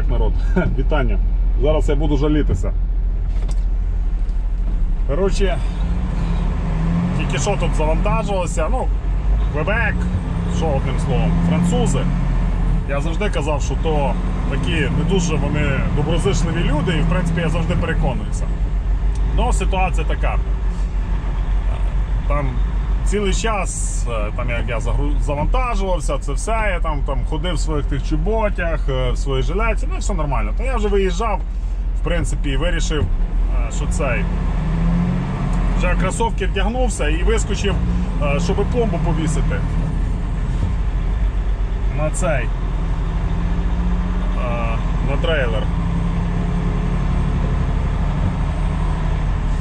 Так, народ, вітання. Зараз я буду жалітися. Коротше, тільки що тут завантажувалося, ну, Квебек, що одним словом, французи. Я завжди казав, що то такі не дуже вони доброзичливі люди, і в принципі я завжди переконуюся. Ну, ситуація така. Там цілий час, е, там як я завантажувався, це все, я там, там ходив в своїх тих чоботях, е, в своїй жилеті, ну і все нормально. То я вже виїжджав, в принципі, і вирішив, е, що цей. Вже кросовки вдягнувся і вискочив, щоб пломбу повісити. На цей. На трейлер.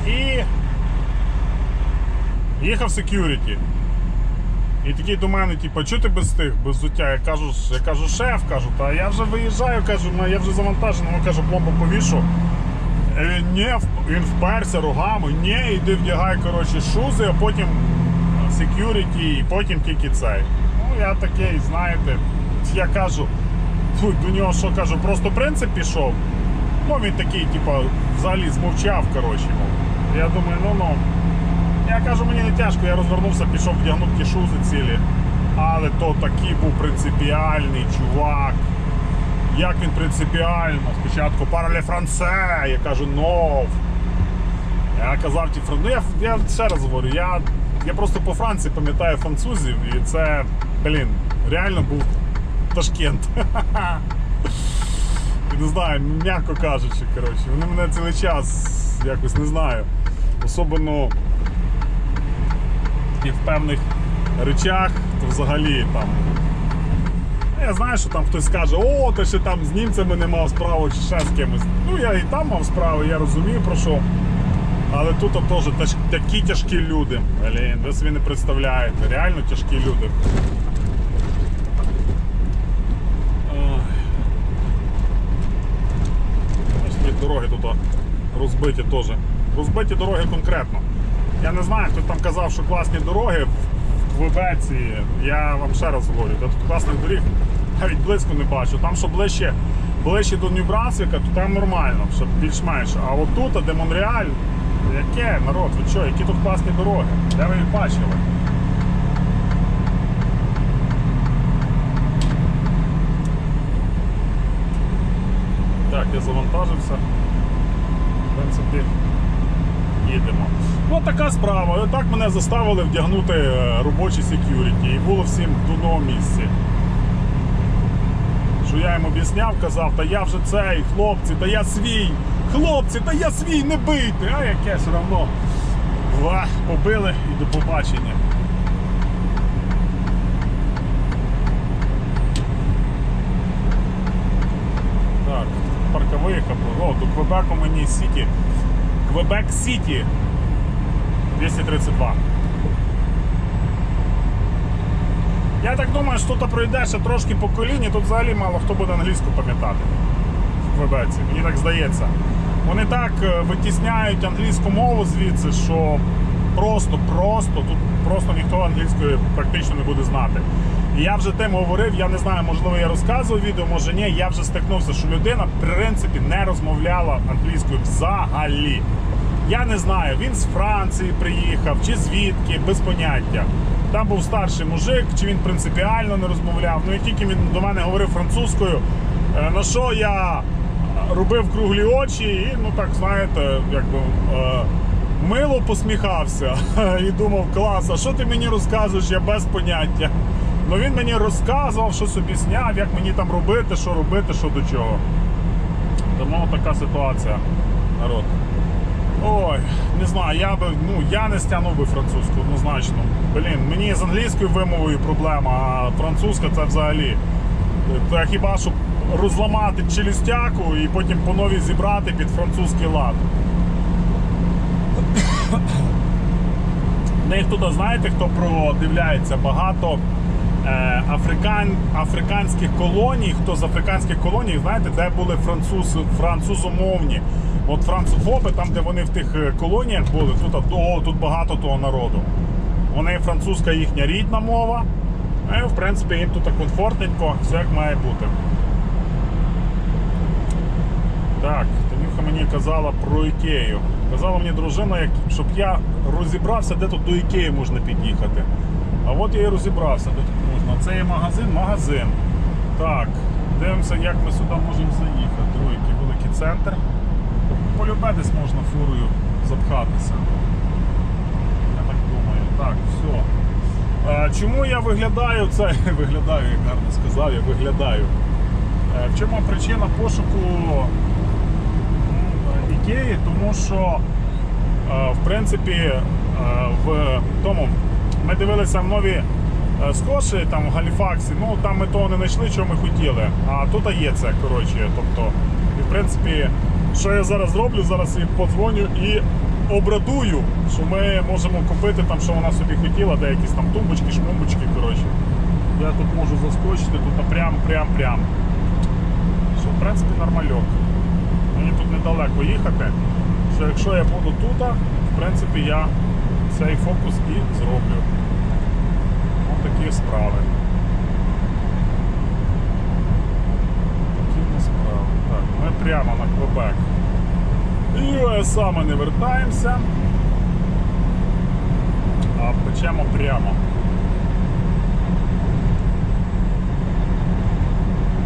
І їхав секюріті. І такий до мене, типу, чого ти без тих, без взуття? Я кажу, я кажу, шеф, кажу, та я вже виїжджаю, кажу, «ну, я вже завантажений, ну кажу, пломбу повішу. Е, Він ні, він вперся рогами, ні, іди вдягай коротше, шузи, а потім секюріті, і потім тільки цей. Ну, я такий, знаєте, я кажу, до нього що кажу, просто принцип пішов. Ну він такий, типу, взагалі змовчав, коротше. Я думаю, ну ну. Я кажу, мені не тяжко, я розвернувся, пішов вдягнув ті цілі. Але то такий був принципіальний чувак. Як він принципіально? Спочатку парале франце, я кажу, нов. Я казав ті фран... Ну, я, я ще раз говорю, я, я просто по Франції пам'ятаю французів, і це, блін, реально був Ташкент. Не знаю, м'яко кажучи, коротше. Вони мене цілий час якось не знаю. Особливо і в певних речах, то взагалі там. Я знаю, що там хтось скаже, о, ти ще там з німцями не мав справу чи ще з кимось. Ну я і там мав справу, я розумію про що. Але тут теж такі тяжкі люди. Блін, ви собі не представляєте. Реально тяжкі люди. Ось дороги тут розбиті теж. Розбиті дороги конкретно. Я не знаю, хто там казав, що класні дороги в Квебеці. Я вам ще раз говорю, тут класних доріг навіть близько не бачу. Там, що ближче, ближче до Нью-Брансвіка, то там нормально, що більш-менш. А от тут, де Монреаль, яке народ, ви що, які тут класні дороги? Де ви їх бачили? Так, я завантажився. В принципі, їдемо. Ну, така справа. Так мене заставили вдягнути е, робочі секюріті. І було всім в одному місці. Що я їм об'ясняв, казав, та я вже цей, хлопці, та я свій, хлопці, та я свій, не бийте, а яке все одно. Побили і до побачення. Так, парковиха, о, до Квебеку мені Сіті. Квебек Сіті 232. Я так думаю, що тут пройдеш ще трошки по коліні, тут взагалі мало хто буде англійську пам'ятати в Квебеці. Мені так здається. Вони так е, витісняють англійську мову звідси, що просто, просто, тут просто ніхто англійської практично не буде знати. І я вже тим говорив, я не знаю, можливо, я розказував відео, може ні. Я вже стикнувся, що людина в принципі не розмовляла англійською взагалі. Я не знаю, він з Франції приїхав чи звідки, без поняття. Там був старший мужик, чи він принципіально не розмовляв. Ну і тільки він до мене говорив французькою, е, на що я робив круглі очі і, ну так знаєте, якби е, мило посміхався і думав, клас, а що ти мені розказуєш, я без поняття. Ну він мені розказував, щось об'ясняв, як мені там робити, що робити, що до чого. Тому така ситуація, народ. Ой, не знаю, я би, ну я не стягнув би французьку, однозначно. Блін, мені з англійською вимовою проблема, а французька це взагалі. Та хіба що розламати челюстяку і потім по новій зібрати під французький лад. В них тут, знаєте, хто продивляється, багато е, африкан, африканських колоній, хто з африканських колоній, знаєте, де були француз, французомовні. От француфоби, там, де вони в тих е, колоніях були, тут, о, тут багато того народу. Вони французька їхня рідна мова. І, в принципі, їм тут комфортненько, все як має бути. Так, Танюха мені казала про Ікею. Казала мені дружина, як, щоб я розібрався, де тут до Ікеї можна під'їхати. А от я і розібрався, де тут можна. Це є магазин, магазин. Так, дивимося, як ми сюди можемо заїхати. Ой, великий центр. Полюбе десь можна фурою запхатися. Я так думаю. Так, все. Е, Чому я виглядаю це? Виглядаю, як гарно сказав, я виглядаю. Е, В чому причина пошуку Ікеї? Тому що, е, в принципі, е, в тому ми дивилися в нові е, скоші там в Галіфаксі. Ну там ми того не знайшли, чого ми хотіли. А тут є це, коротше. Тобто, і в принципі, що я зараз зроблю? Зараз їй подзвоню і обрадую, що ми можемо купити там, що вона собі хотіла, де якісь там тумбочки, шмумбочки. Коротше. Я тут можу заскочити, тут прям, прям, прям. Що в принципі нормальок. Мені тут недалеко їхати. Що якщо я буду тут, в принципі я цей фокус і зроблю. Ось такі справи. Такі справи. Так, ми прямо на Квебек. І саме не вертаємося. А печемо прямо.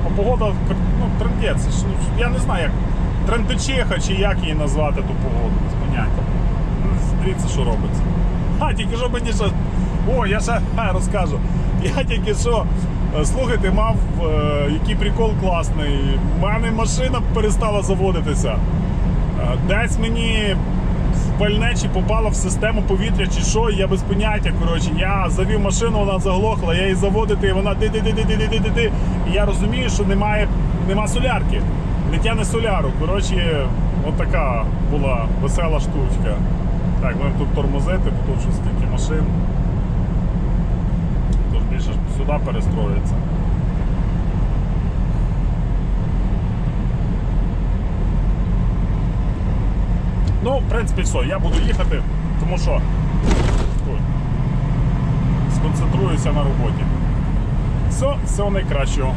А погода ну, трендець. Ну, Я не знаю, як трендечиха чи як її назвати ту погоду, без поняття. Дивіться, що робиться. А, тільки що мені ще. О, я ще розкажу. Я тільки що, е, слухайте, мав е, який прикол класний. У мене машина перестала заводитися. Е, Десь мені пальне чи попало в систему повітря, чи що, я без поняття. Коротше, я завів машину, вона заглохла, я її заводити, і вона ди ди ди ди ди ди ди ди І я розумію, що немає, нема солярки. Не тягне соляру. Коротше, от така була весела штучка. Так, будемо тут тормозити, бо тут щось стільки машин. Тут більше сюди перестроїться. Ну, в принципі, все, я буду їхати, тому що сконцентруюся на роботі. Все, всього найкращого.